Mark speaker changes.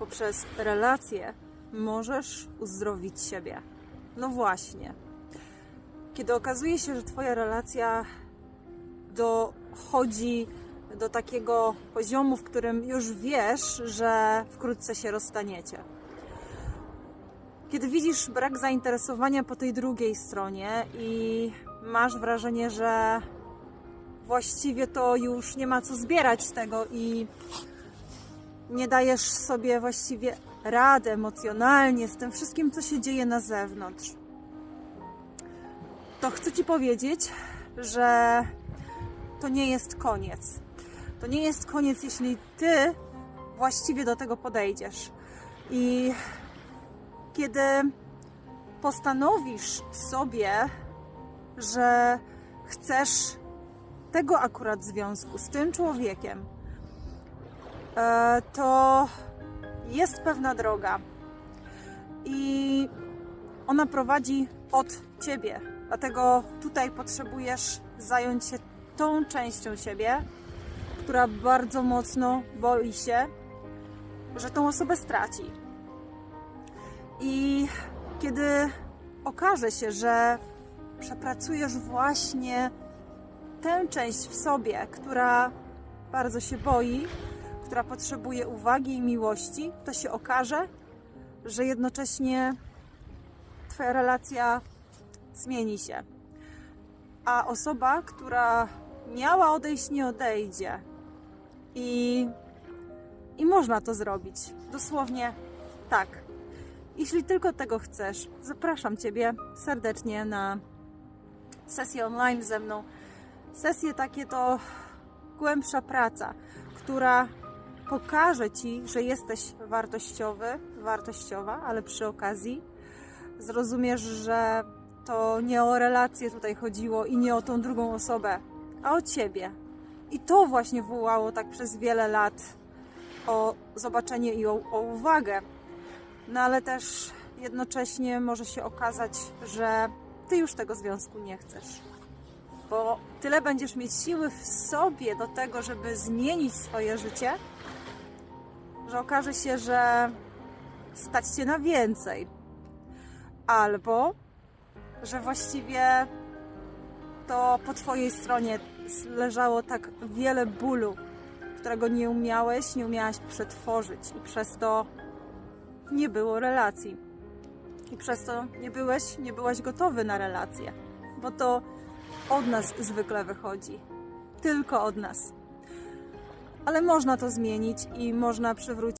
Speaker 1: poprzez relacje możesz uzdrowić siebie. No właśnie. Kiedy okazuje się, że Twoja relacja dochodzi do takiego poziomu, w którym już wiesz, że wkrótce się rozstaniecie. Kiedy widzisz brak zainteresowania po tej drugiej stronie i masz wrażenie, że właściwie to już nie ma co zbierać z tego i nie dajesz sobie właściwie rady emocjonalnie z tym wszystkim, co się dzieje na zewnątrz, to chcę Ci powiedzieć, że to nie jest koniec. To nie jest koniec, jeśli Ty właściwie do tego podejdziesz. I kiedy postanowisz sobie, że chcesz tego akurat związku z tym człowiekiem, to jest pewna droga i ona prowadzi od ciebie. Dlatego tutaj potrzebujesz zająć się tą częścią siebie, która bardzo mocno boi się, że tą osobę straci. I kiedy okaże się, że przepracujesz właśnie tę część w sobie, która bardzo się boi, która potrzebuje uwagi i miłości, to się okaże, że jednocześnie Twoja relacja zmieni się. A osoba, która miała odejść, nie odejdzie. I, I można to zrobić. Dosłownie tak. Jeśli tylko tego chcesz, zapraszam Ciebie serdecznie na sesję online ze mną. Sesje takie to głębsza praca, która pokaże Ci, że jesteś wartościowy, wartościowa, ale przy okazji zrozumiesz, że to nie o relacje tutaj chodziło i nie o tą drugą osobę, a o Ciebie. I to właśnie wołało tak przez wiele lat o zobaczenie i o, o uwagę. No ale też jednocześnie może się okazać, że Ty już tego związku nie chcesz. Bo tyle będziesz mieć siły w sobie do tego, żeby zmienić swoje życie, że okaże się, że stać Cię na więcej. Albo, że właściwie to po Twojej stronie leżało tak wiele bólu, którego nie umiałeś, nie umiałaś przetworzyć i przez to nie było relacji. I przez to nie byłeś, nie byłaś gotowy na relację, bo to od nas zwykle wychodzi. Tylko od nas. Ale można to zmienić i można przywrócić